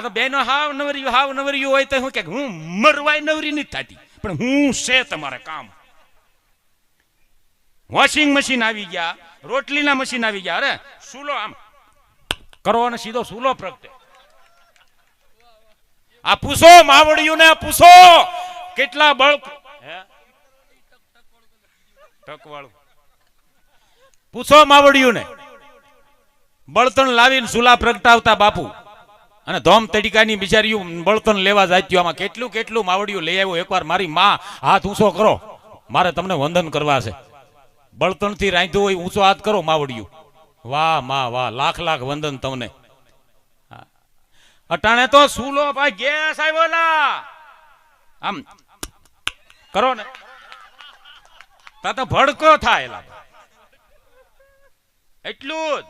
આ તો બેનો હાવ નવરિયું હાવ નવરિયું હોય તો હું કે હું મરવાય નવરી નથી થતી, પણ હું છે તમારે કામ. વોશિંગ મશીન આવી ગયા, રોટલીના મશીન આવી ગયા, અરે, સૂલો આમ, કરો અને સીધો સૂલો પ્રગટે. આ પૂછો માવડિયું ને પૂછો, કેટલા બળ ટકવાળું. પૂછો માવડિયું ને બળતણ લાવીને સુલા પ્રગટાવતા બાપુ. અને ધોમ તડીકાની બિચારીયું બળતણ લેવા જાત્યું આમાં કેટલું કેટલું માવડિયું લઈ આવ્યો. એકવાર મારી માં હાથ ઊંચો કરો. મારે તમને વંદન કરવા છે. બળતણથી રાંધ્યું હોય, ઊંચો હાથ કરો માવડિયું વાહ, માં, વાહ, લાખ લાખ વંદન તમને. અટાણે તો સૂલો ભાઈ, ગેસ આવ્યો આમ, કરો ને. તા તો ભડકો થાય એટલું જ.